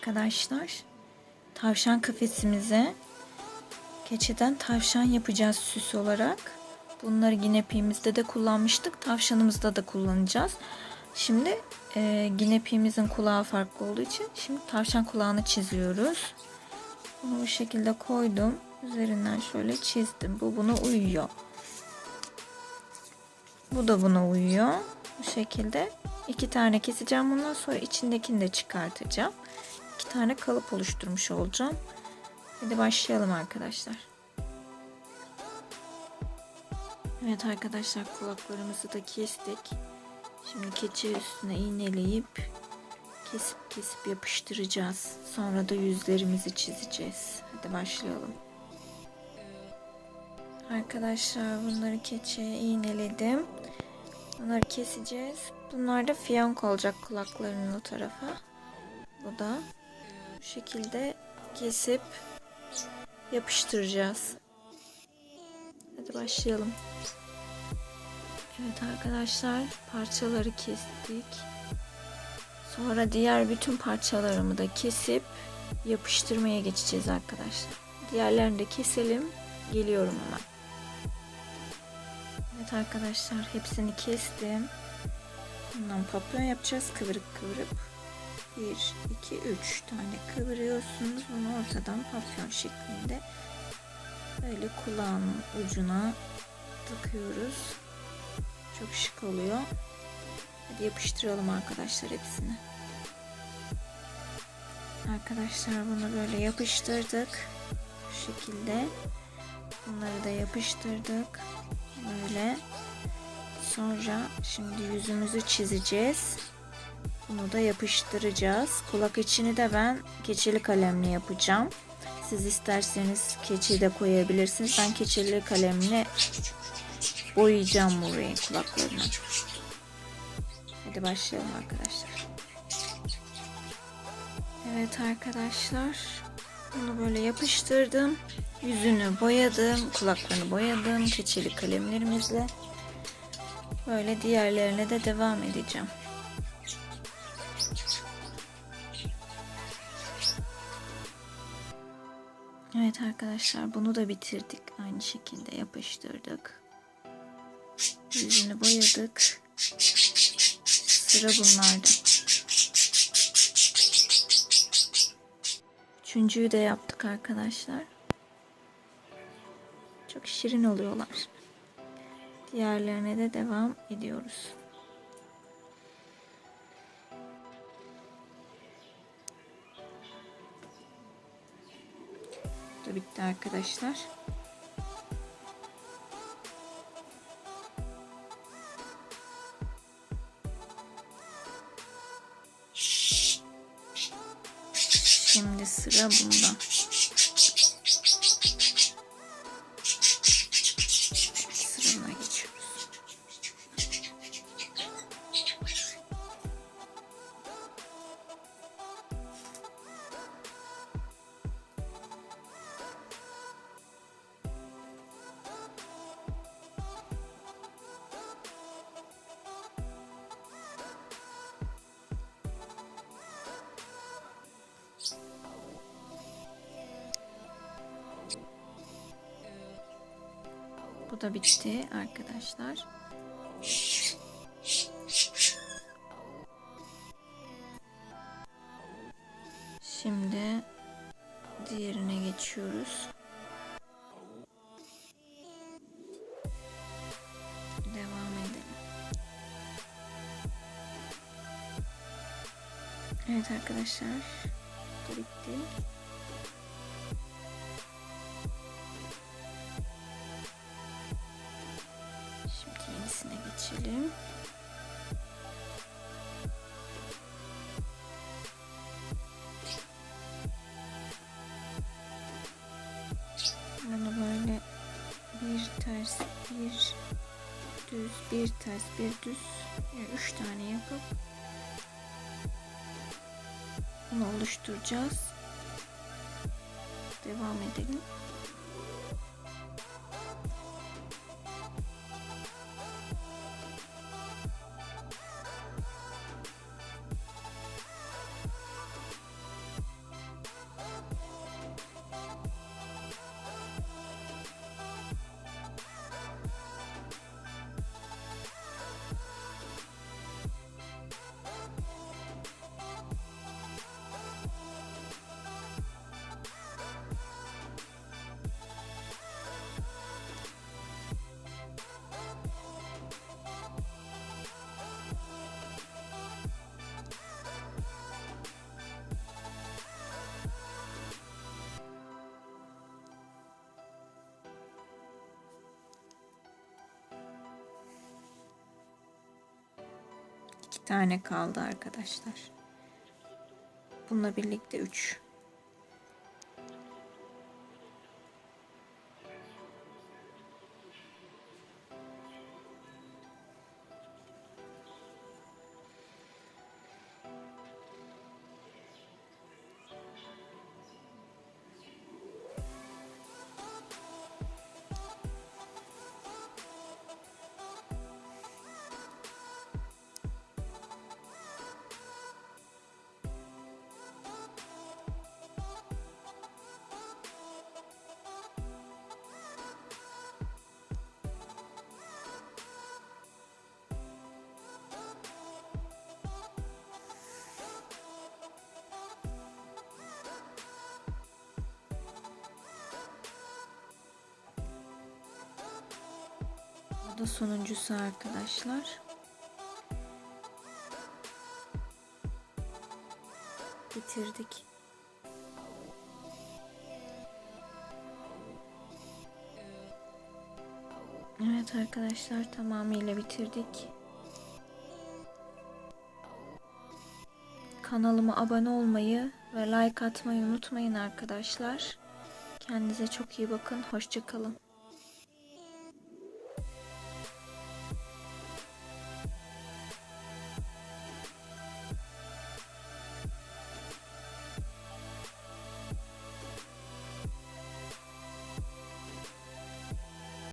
arkadaşlar. Tavşan kafesimize keçeden tavşan yapacağız süs olarak. Bunları ginepiğimizde de kullanmıştık. Tavşanımızda da kullanacağız. Şimdi e, ginepiğimizin kulağı farklı olduğu için şimdi tavşan kulağını çiziyoruz. Bunu bu şekilde koydum. Üzerinden şöyle çizdim. Bu buna uyuyor. Bu da buna uyuyor. Bu şekilde iki tane keseceğim. Bundan sonra içindekini de çıkartacağım. Tane kalıp oluşturmuş olacağım. Hadi başlayalım arkadaşlar. Evet arkadaşlar kulaklarımızı da kestik. Şimdi keçi üstüne iğneleyip kesip kesip yapıştıracağız. Sonra da yüzlerimizi çizeceğiz. Hadi başlayalım. Arkadaşlar bunları keçiye iğneledim. Bunları keseceğiz. Bunlar da fiyonk olacak kulaklarının o tarafa. Bu da bu şekilde kesip yapıştıracağız. Hadi başlayalım. Evet arkadaşlar parçaları kestik. Sonra diğer bütün parçalarımı da kesip yapıştırmaya geçeceğiz arkadaşlar. Diğerlerini de keselim. Geliyorum hemen. Evet arkadaşlar hepsini kestim. Bundan papyon yapacağız kıvırıp kıvırıp. 1, 2, 3 tane kıvırıyorsunuz. Bunu ortadan papyon şeklinde böyle kulağın ucuna takıyoruz. Çok şık oluyor. Hadi yapıştıralım arkadaşlar hepsini. Arkadaşlar bunu böyle yapıştırdık. Bu şekilde. Bunları da yapıştırdık. Böyle. Sonra şimdi yüzümüzü çizeceğiz. Bunu da yapıştıracağız. Kulak içini de ben keçeli kalemle yapacağım. Siz isterseniz keçi de koyabilirsiniz. Ben keçeli kalemle boyayacağım burayı kulaklarına. Hadi başlayalım arkadaşlar. Evet arkadaşlar. Bunu böyle yapıştırdım. Yüzünü boyadım. Kulaklarını boyadım. Keçeli kalemlerimizle. Böyle diğerlerine de devam edeceğim. Evet arkadaşlar bunu da bitirdik. Aynı şekilde yapıştırdık. Yüzünü boyadık. Sıra bunlarda. Üçüncüyü de yaptık arkadaşlar. Çok şirin oluyorlar. Diğerlerine de devam ediyoruz. Da bitti arkadaşlar. Şimdi sıra bunda. Bu da bitti arkadaşlar. Şimdi diğerine geçiyoruz. Devam edelim. Evet arkadaşlar. Bitti. Şimdi yenisine geçelim. Bunu böyle bir ters, bir düz, bir ters, bir düz, yani üç tane yapıp bunu oluşturacağız. Devam edelim. Tane kaldı arkadaşlar. Bununla birlikte 3. da sonuncusu arkadaşlar. Bitirdik. Evet arkadaşlar tamamıyla bitirdik. Kanalıma abone olmayı ve like atmayı unutmayın arkadaşlar. Kendinize çok iyi bakın. Hoşçakalın.